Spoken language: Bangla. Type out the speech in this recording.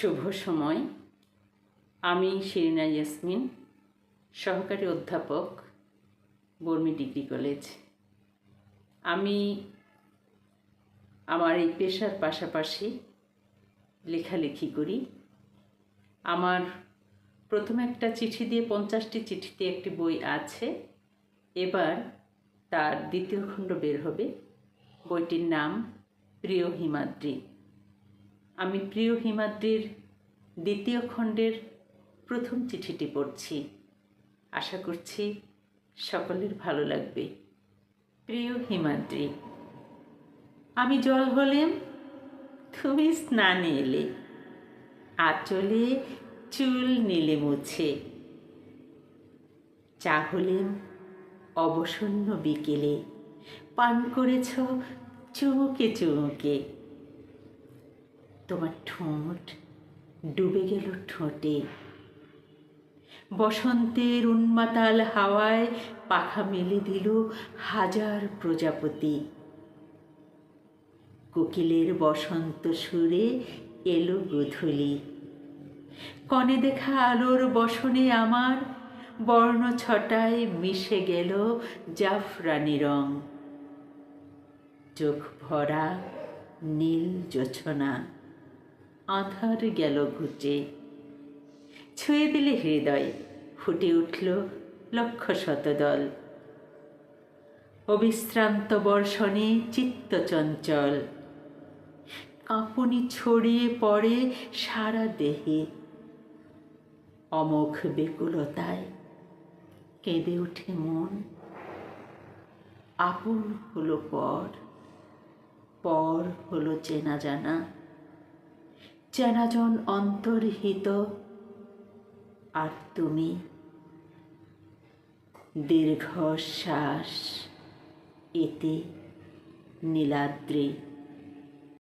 শুভ সময়। আমি শিরিনা ইয়াসমিন, সহকারী অধ্যাপক, বর্মি ডিগ্রি কলেজ। আমি আমার এই পেশার পাশাপাশি লেখালেখি করি। আমার প্রথম একটা চিঠি দিয়ে, পঞ্চাশটি চিঠিতে একটি বই আছে। এবার তার দ্বিতীয় খণ্ড বের হবে। বইটির নাম প্রিয় হিমাদ্রি। আমি প্রিয় হিমাদ্রির দ্বিতীয় খণ্ডের প্রথম চিঠিটি পড়ছি। আশা করছি সকলের ভালো লাগবে। প্রিয় হিমাদ্রি, আমি জল হলেম, তুমি স্নানে এলে। আঁচলে চুল নিলে মুছে। চা হলেম অবসন্ন বিকেলে। পান করেছ চুমুকে চুমুকে। তোমার ঠোঁট ডুবে গেল ঠোঁটে। বসন্তের উন্মাতাল হাওয়ায় পাখা মেলে দিল হাজার প্রজাপতি। কোকিলের বসন্ত সুরে এলো গোধূলি। কনে দেখা আলোর বসনে আমার বর্ণ ছটায় মিশে গেল জাফরানি রং। চোখ ভরা নীল জোছনা। আধার গেল ঘুচে। ছুঁয়ে দিলে হৃদয়, ফুটে উঠল লক্ষ শতদল অবিশ্রান্ত বর্ষণে চিত্ত চঞ্চল। কাঁপুনি ছড়িয়ে পড়ে সারা দেহে। অমোঘ বেকুলতায় কেঁদে ওঠে মন। আপন হলো পর পর হলো চেনা জানা। চেনাজন অন্তর্হিত। আর তুমি? দীর্ঘশ্বাস এতে নীলাদ্রি।